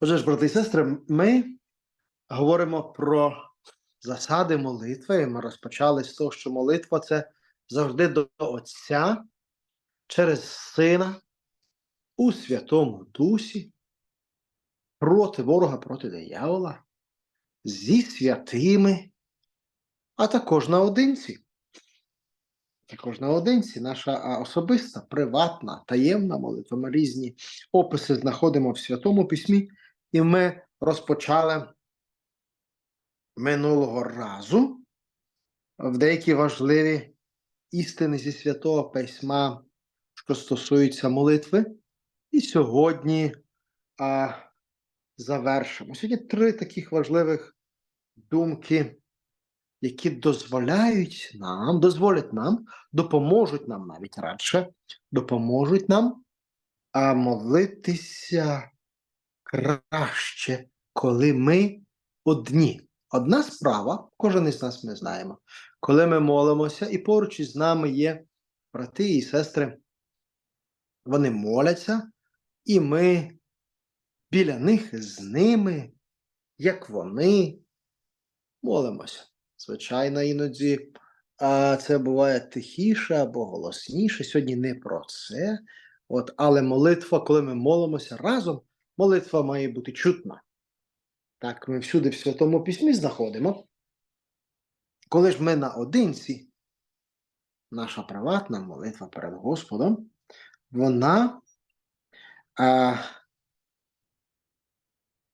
Отже ж, брати і сестри, ми говоримо про засади молитви. і Ми розпочали з того, що молитва це завжди до Отця через Сина у Святому Дусі проти ворога, проти диявола, зі святими, а також наодинці. Також наодинці наша особиста, приватна, таємна молитва. Ми різні описи знаходимо в Святому Письмі, і ми розпочали минулого разу в деякі важливі істини зі Святого Письма, що стосуються молитви. І сьогодні а, завершимо. Сьогодні три таких важливих думки, які дозволяють нам, дозволять нам, допоможуть нам навіть радше, допоможуть нам а, молитися краще, коли ми одні. Одна справа, кожен із нас ми знаємо, коли ми молимося, і поруч із нами є брати і сестри, вони моляться, і ми біля них з ними, як вони, молимося. Звичайно, іноді а, це буває тихіше або голосніше. Сьогодні не про це. От, але молитва, коли ми молимося разом, молитва має бути чутна. Так, ми всюди в Святому Письмі знаходимо. Коли ж ми наодинці, наша приватна молитва перед Господом, вона а,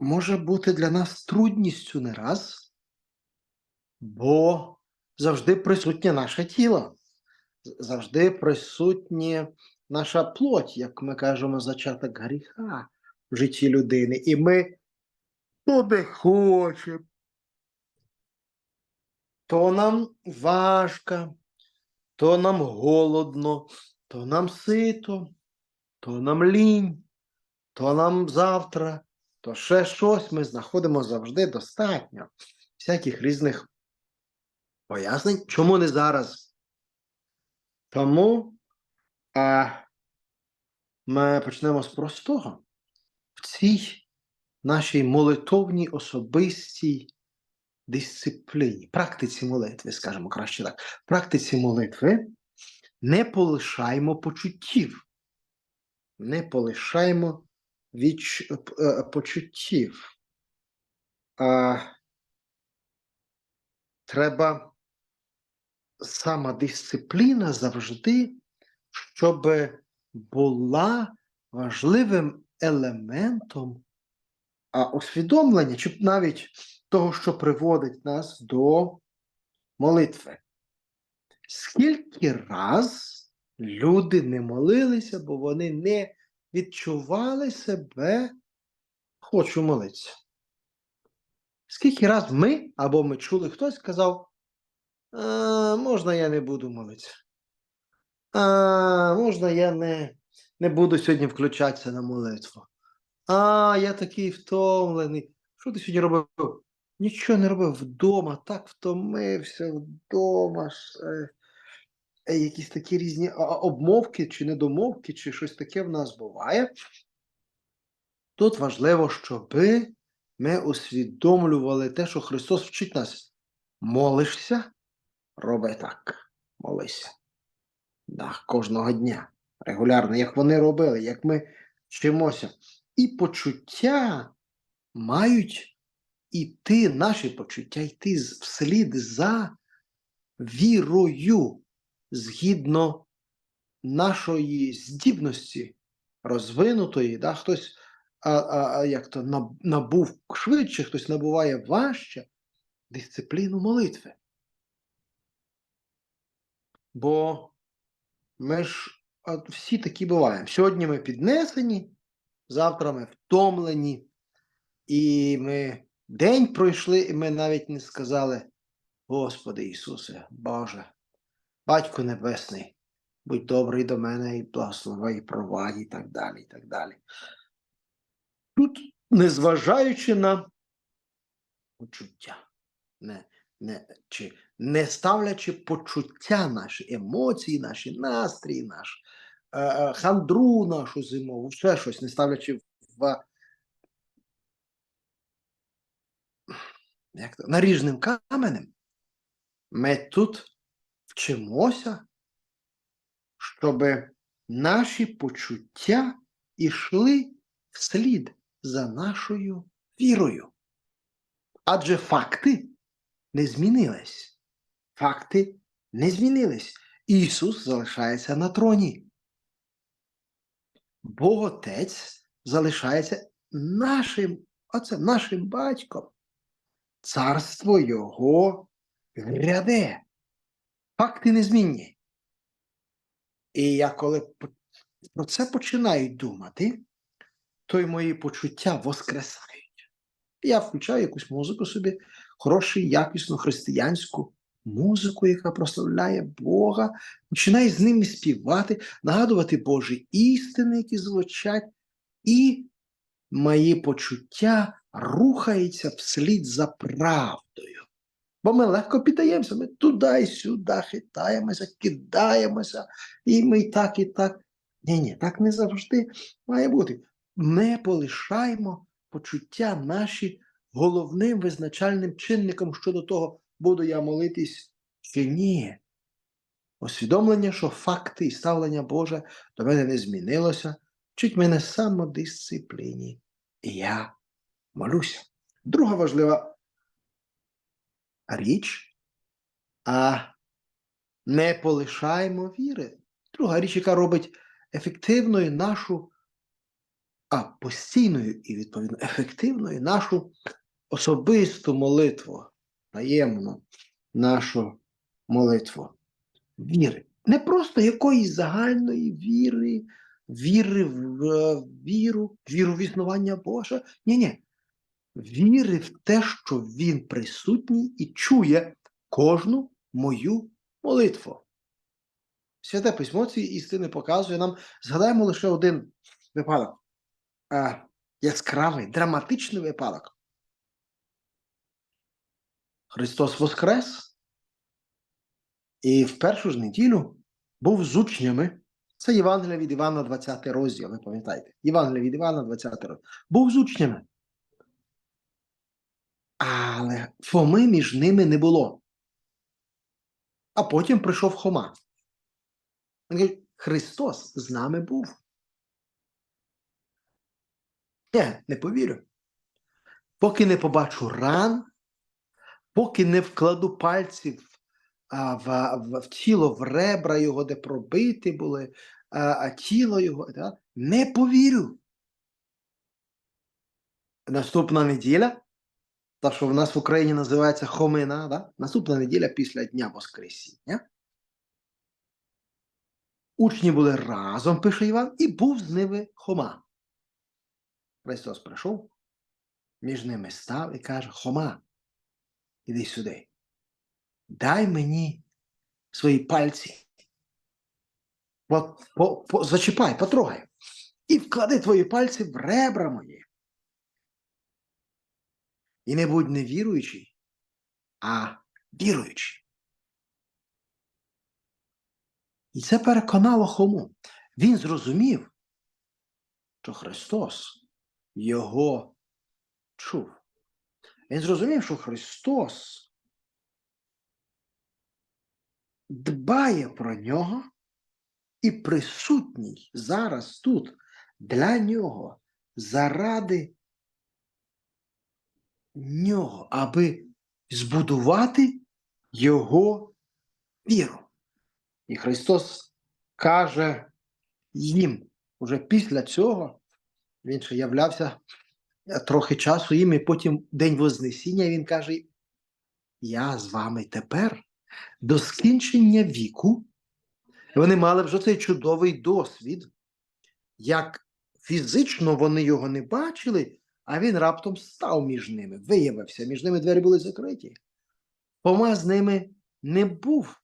може бути для нас трудністю не раз, бо завжди присутнє наше тіло, завжди присутнє наша плоть, як ми кажемо, зачаток гріха в житті людини. І ми то не хочемо, то нам важко, то нам голодно, то нам сито, то нам лінь, то нам завтра, то ще щось ми знаходимо завжди достатньо. Всяких різних пояснень. Чому не зараз? Тому а, ми почнемо з простого. Цій нашій молитовній особистій дисципліні, практиці молитви, скажімо краще так, практиці молитви не полишаємо почуттів. Не полишаємо відч... е, почуттів. А, треба самодисципліна завжди, щоб була важливим елементом а, усвідомлення, чи навіть того, що приводить нас до молитви. Скільки раз люди не молилися, бо вони не відчували себе, хочу молитися. Скільки раз ми або ми чули, хтось сказав, а, можна я не буду молитися. А, можна я не, не буду сьогодні включатися на молитву. А, я такий втомлений. Що ти сьогодні робив? Нічого не робив вдома, так втомився вдома. е, Якісь такі різні обмовки чи недомовки, чи щось таке в нас буває. Тут важливо, щоб ми усвідомлювали те, що Христос вчить нас. Молишся, роби так. Молися. Да, кожного дня. Регулярно, як вони робили, як ми вчимося. І почуття мають іти, наші почуття йти вслід за вірою, згідно нашої здібності розвинутої. Да? Хтось а, а, як то набув швидше, хтось набуває важче дисципліну молитви. Бо ми ж всі такі буваємо. Сьогодні ми піднесені, завтра ми втомлені, і ми день пройшли, і ми навіть не сказали: Господи Ісусе, Боже, Батько Небесний, будь добрий до мене і благослови, і провадь, і так далі. і так далі. Тут, незважаючи на почуття, не, не, чи не ставлячи почуття наші, емоції, наші настрій, наш хандру нашу зимову, ще щось, не ставлячи в як то, наріжним каменем. Ми тут вчимося, щоб наші почуття ішли вслід за нашою вірою. Адже факти не змінились. Факти не змінились. Ісус залишається на троні. Бог Отець залишається нашим отцем, нашим батьком. Царство Його гряде. Факти незмінні. І я коли про це починаю думати, то й мої почуття воскресають. Я включаю якусь музику собі, хорошу, якісну християнську музику, яка прославляє Бога, починаю з ними співати, нагадувати Божі істини, які звучать, і мої почуття рухаються вслід за правдою. Бо ми легко піддаємося, ми туди і сюди хитаємося, кидаємося, і ми і так, і так. Ні, ні, так не завжди має бути. Ми полишаємо почуття наші головним визначальним чинником щодо того, буду я молитись чи ні. Усвідомлення, що факти і ставлення Боже до мене не змінилося, вчить мене самодисципліні. І я молюся. Друга важлива річ, а не полишаємо віри. Друга річ, яка робить ефективною нашу, а постійною і, відповідно, ефективною нашу особисту молитву, таємну нашу молитву віри. Не просто якоїсь загальної віри, віри в е, віру, віру в існування Боже. Ні, ні. Віри в те, що Він присутній і чує кожну мою молитву. Святе письмо ці істини показує нам, згадаємо лише один випадок. А, яскравий, драматичний випадок. Христос Воскрес і в першу ж неділю був з учнями. Це Євангелія від Івана, 20 розділ, ви пам'ятаєте? Євангелія від Івана, 20 розділ. Був з учнями. Але Фоми між ними не було. А потім прийшов Хома. Він каже, Христос з нами був. Ні, не повірю. Поки не побачу ран, поки не вкладу пальців а, в, в, в тіло, в ребра його, де пробиті були, а, а тіло його, да, не повірю. Наступна неділя, та, що в нас в Україні називається Хомина, да? наступна неділя після Дня Воскресіння. Учні були разом, пише Іван, і був з ними Хома. Христос прийшов, між ними став і каже: Хома, іди сюди. Дай мені свої пальці. По, по, по, зачіпай, потрогай. І вклади твої пальці в ребра мої. І не будь не віруючий, а віруючий. І це переконало Хому. Він зрозумів, що Христос його чув. Він зрозумів, що Христос дбає про нього і присутній зараз тут для нього заради нього, аби збудувати його віру. І Христос каже їм уже після цього, він ще являвся трохи часу їм, і потім День Вознесіння, він каже: Я з вами тепер до скінчення віку. Вони мали вже цей чудовий досвід, як фізично вони його не бачили, а він раптом став між ними, виявився, між ними двері були закриті. Пома з ними не був.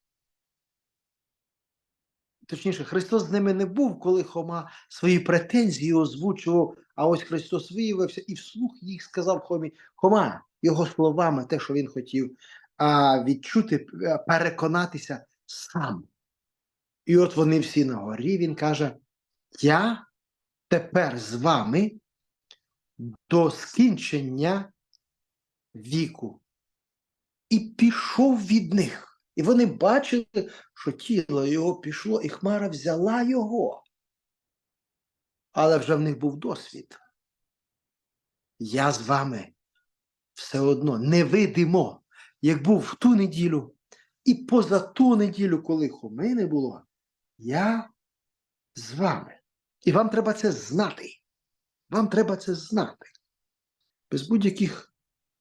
Точніше, Христос з ними не був, коли Хома свої претензії озвучував, а ось Христос виявився і вслух їх сказав Хомі, Хома, його словами, те, що він хотів а, відчути, е, переконатися сам. І от вони всі на горі, він каже: Я тепер з вами до скінчення віку. і пішов від них. І вони бачили, що тіло його пішло, і Хмара взяла його. Але вже в них був досвід. Я з вами все одно невидимо, як був в ту неділю, і поза ту неділю, коли хоми не було, я з вами. І вам треба це знати. Вам треба це знати. Без будь-яких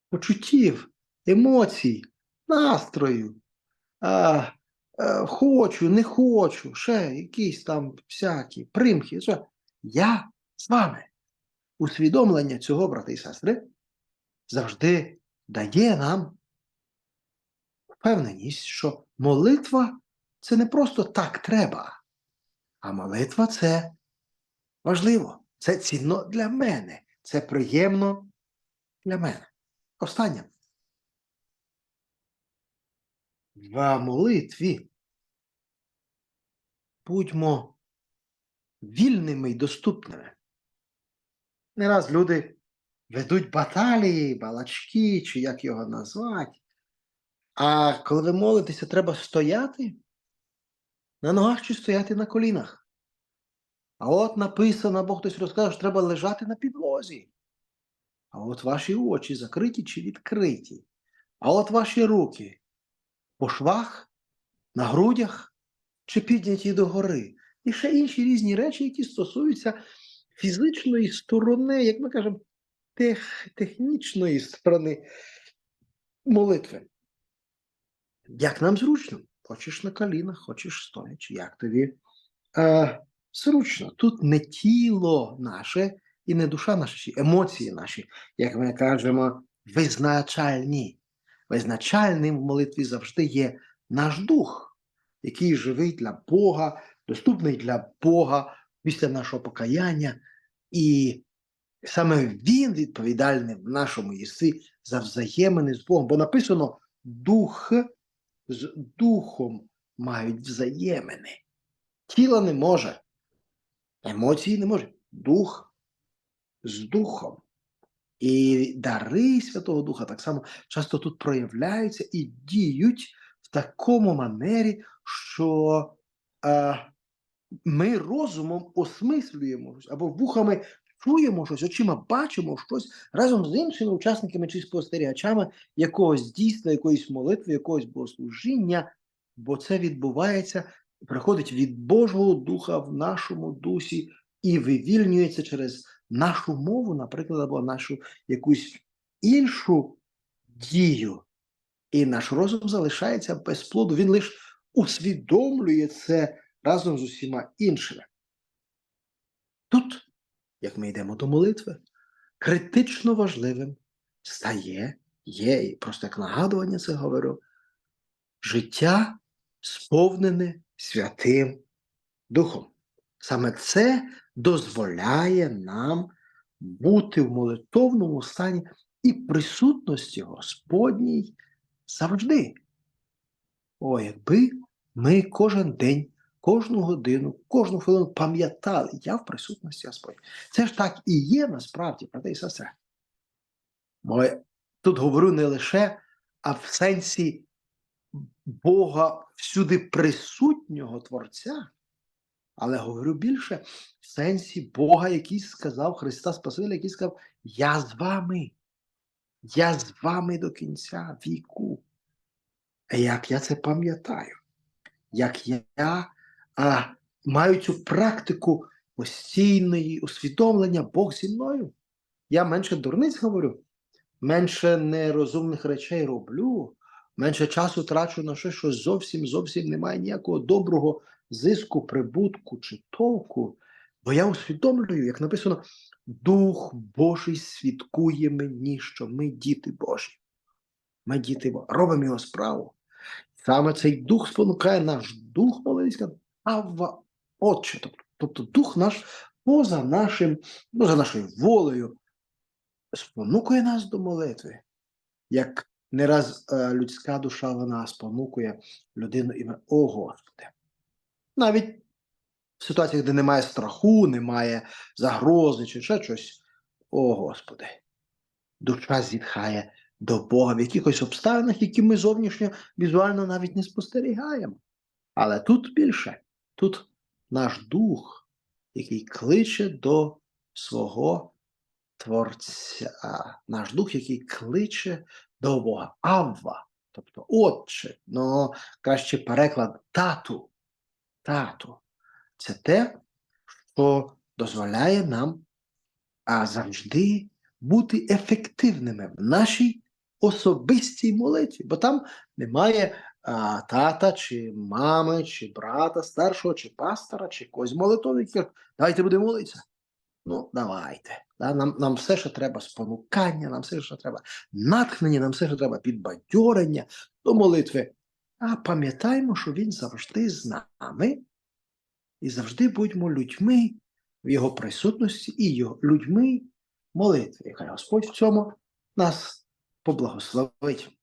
почуттів, емоцій, настрою. А, а, хочу, не хочу, ще якісь там всякі примхи. Що. Я з вами. Усвідомлення цього, брати і сестри, завжди дає нам впевненість, що молитва це не просто так треба, а молитва це важливо, це цінно для мене, це приємно для мене. Останнє. В молитві будьмо вільними й доступними. Не раз люди ведуть баталії, балачки, чи як його назвати. А коли ви молитеся, треба стояти на ногах чи стояти на колінах. А от написано, або хтось розказав, що треба лежати на підлозі. А от ваші очі закриті чи відкриті. А от ваші руки по швах, на грудях чи підняті догори. І ще інші різні речі, які стосуються фізичної сторони, як ми кажемо, тех, технічної сторони молитви. Як нам зручно? Хочеш на колінах, хочеш стоячи, як тобі е, зручно. Тут не тіло наше і не душа наша, емоції наші, як ми кажемо, визначальні. Визначальним в молитві завжди є наш дух, який живий для Бога, доступний для Бога після нашого покаяння. І саме Він відповідальний в нашому єси за взаємини з Богом. Бо написано дух з духом мають взаємини. Тіло не може, емоції не може, дух з духом. І дари Святого Духа так само часто тут проявляються і діють в такому манері, що е, ми розумом осмислюємо або вухами чуємо щось, очима бачимо щось разом з іншими учасниками чи спостерігачами якогось дійства, якоїсь молитви, якогось богослужіння, бо це відбувається, приходить від Божого Духа в нашому дусі і вивільнюється через нашу мову, наприклад, або нашу якусь іншу дію. І наш розум залишається без плоду. Він лише усвідомлює це разом з усіма іншими. Тут, як ми йдемо до молитви, критично важливим стає, є, і просто як нагадування це говорю, життя сповнене Святим Духом. Саме це дозволяє нам бути в молитовному стані і присутності Господній завжди. О, якби ми кожен день, кожну годину, кожну хвилину пам'ятали, я в присутності Господь. Це ж так і є насправді, брати і сестри. Бо тут говорю не лише, а в сенсі Бога всюди присутнього Творця. Але говорю більше в сенсі Бога, який сказав Христа Спасителя, який сказав: Я з вами, я з вами до кінця віку. Як я це пам'ятаю, як я а, маю цю практику постійної усвідомлення Бог зі мною. Я менше дурниць говорю, менше нерозумних речей роблю, менше часу трачу на щось, що зовсім зовсім немає ніякого доброго зиску, прибутку чи толку. Бо я усвідомлюю, як написано, Дух Божий свідкує мені, що ми діти Божі. Ми діти Божі. Робимо його справу. Саме цей дух спонукає наш дух молитися, Авва Отче. Тобто, тобто дух наш поза нашим, ну, за нашою волею, спонукує нас до молитви. Як не раз е, людська душа вона спонукує людину ім'я О Господи. Навіть в ситуаціях, де немає страху, немає загрози чи ще щось. О Господи, душа зітхає до Бога в якихось обставинах, які ми зовнішньо візуально навіть не спостерігаємо. Але тут більше, тут наш дух, який кличе до свого Творця, наш дух, який кличе до Бога. Авва, тобто Отче, ну краще переклад тату. Тату. Це те, що дозволяє нам а завжди бути ефективними в нашій особистій молитві, бо там немає а, тата, чи мами, чи брата старшого, чи пастора, чи когось молитовника. Давайте будемо молитися. Ну, давайте. Да? Нам, нам все, що треба спонукання, нам все, що треба натхнення, нам все, що треба підбадьорення до молитви. А пам'ятаємо, що він завжди з нами і завжди будьмо людьми в його присутності і його людьми молитви. Хай Господь в цьому нас поблагословить.